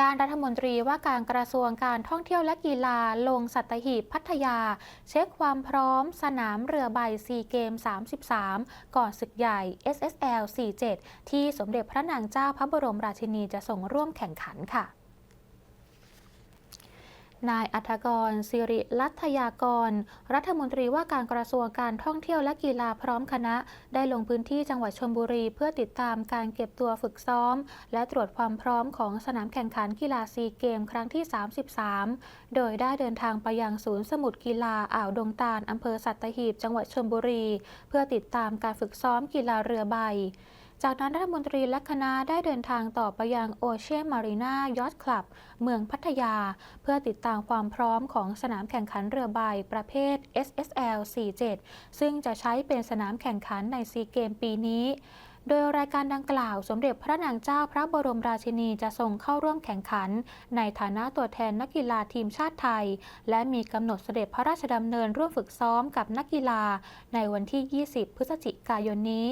ด้านรัฐมนตรีว่าการกระทรวงการท่องเที่ยวและกีฬาลงสัตหีบพัทยา เช็คความพร้อมสนามเรือใบซีเกม 33 ก่อนศึกใหญ่ SSL 47 ที่สมเด็จพระนางเจ้าพระบรมราชินีจะส่งร่วมแข่งขันค่ะ นายอัธกร สิริลัทยากร รัฐมนตรีว่าการกระทรวงการท่องเที่ยวและกีฬาพร้อมคณะ ได้ลงพื้นที่จังหวัดชลบุรี เพื่อติดตามการเก็บตัวฝึกซ้อม และตรวจความพร้อมของสนามแข่งขันกีฬาซีเกมครั้งที่ 33 โดยได้เดินทางไปยังศูนย์สมุดกีฬาอ่าวดงตาลอำเภอสัตหีบ จังหวัดชลบุรี เพื่อติดตามการฝึกซ้อมกีฬาเรือใบ จากนั้นรัฐมนตรีและคณะได้เดินทางต่อไปยังโอเชียนมารีนายอ t คลับ เมืองพัทยา เพื่อติดตามความพร้อมของสนามแข่งขันเรือใบประเภท SSL 47 ซึ่งจะใช้เป็นสนามแข่งขันในซีเกมปีนี้โดยรายการดังกล่าวสมเด็จพระนางเจ้าพระบรมราชินีจะส่งเข้าร่วมแข่งขัน ในฐานะตัวแทนนักกีฬาทีมชาติไทย และมีกำหนดเสด็จพระราชดำเนินร่วมฝึกซ้อมกับนักกีฬา ในวันที่ 20 พฤศจิกายนนี้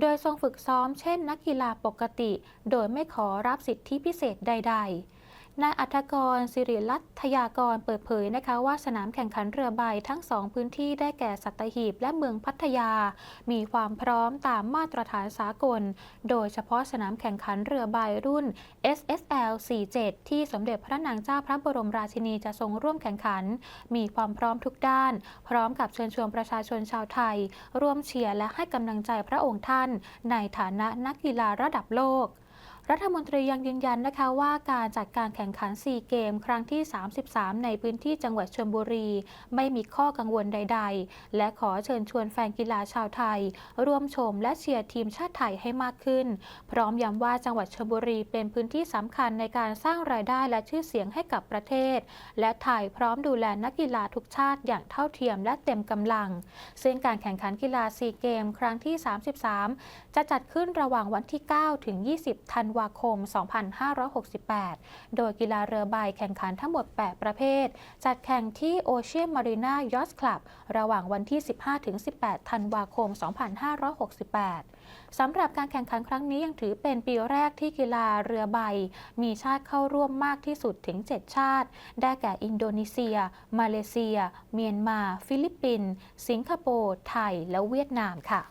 โดยทรงฝึกซ้อมเช่นนักกีฬาปกติ โดยไม่ขอรับสิทธิพิเศษใด ๆ นายอัธกรสิริรัตยากรเปิดเผยนะคะว่าสนามแข่งขันเรือใบทั้งสองพื้นที่ได้แก่สัตหีบและเมืองพัทยา มีความพร้อมตามมาตรฐานสากล โดยเฉพาะสนามแข่งขันเรือใบรุ่น SSL 47 ที่สมเด็จพระนางเจ้าพระบรมราชินีจะทรงร่วมแข่งขัน มีความพร้อมทุกด้าน พร้อมกับเชิญชวนประชาชนชาวไทย ร่วมเชียร์และให้กำลังใจพระองค์ท่าน ในฐานะนักกีฬาระดับโลก รัฐมนตรียังยืนยันนะคะว่าการจัดการแข่งขัน 4 เกม ครั้งที่ 33 ในพื้นที่จังหวัดชลบุรี ไม่มีข้อกังวลใด ๆ และขอเชิญชวนแฟนกีฬาชาวไทย ร่วมชมและเชียร์ทีมชาติไทยให้มากขึ้น พร้อมย้ำว่าจังหวัดชลบุรีเป็นพื้นที่สำคัญในการสร้างรายได้และชื่อเสียงให้กับประเทศ และไทยพร้อมดูแลนักกีฬาทุกชาติอย่างเท่าเทียมและเต็มกำลัง ซึ่งการแข่งขันกีฬา 4 เกม ครั้งที่ 33 จะจัดขึ้นระหว่างวันที่ 9 ถึง 20 ธันวาคม 2568 โดยกีฬาเรือใบแข่งขันทั้งหมด 8 ประเภท จัดแข่งที่โอเชียนมารีนายอ t คลับ ระหว่างวันที่ 15-18 ธันวาคม 2568 สำหรับการแข่งขันครั้งนี้ยังถือเป็นปีแรกที่กีฬาเรือใบ มีชาติเข้าร่วมมากที่สุดถึง 7 ชาติ ได้แก่อินโดนีเซีย มาเลเซีย เมียนมา ฟิลิปปินส์ สิงคโปร์ ไทย และเวียดนามค่ะ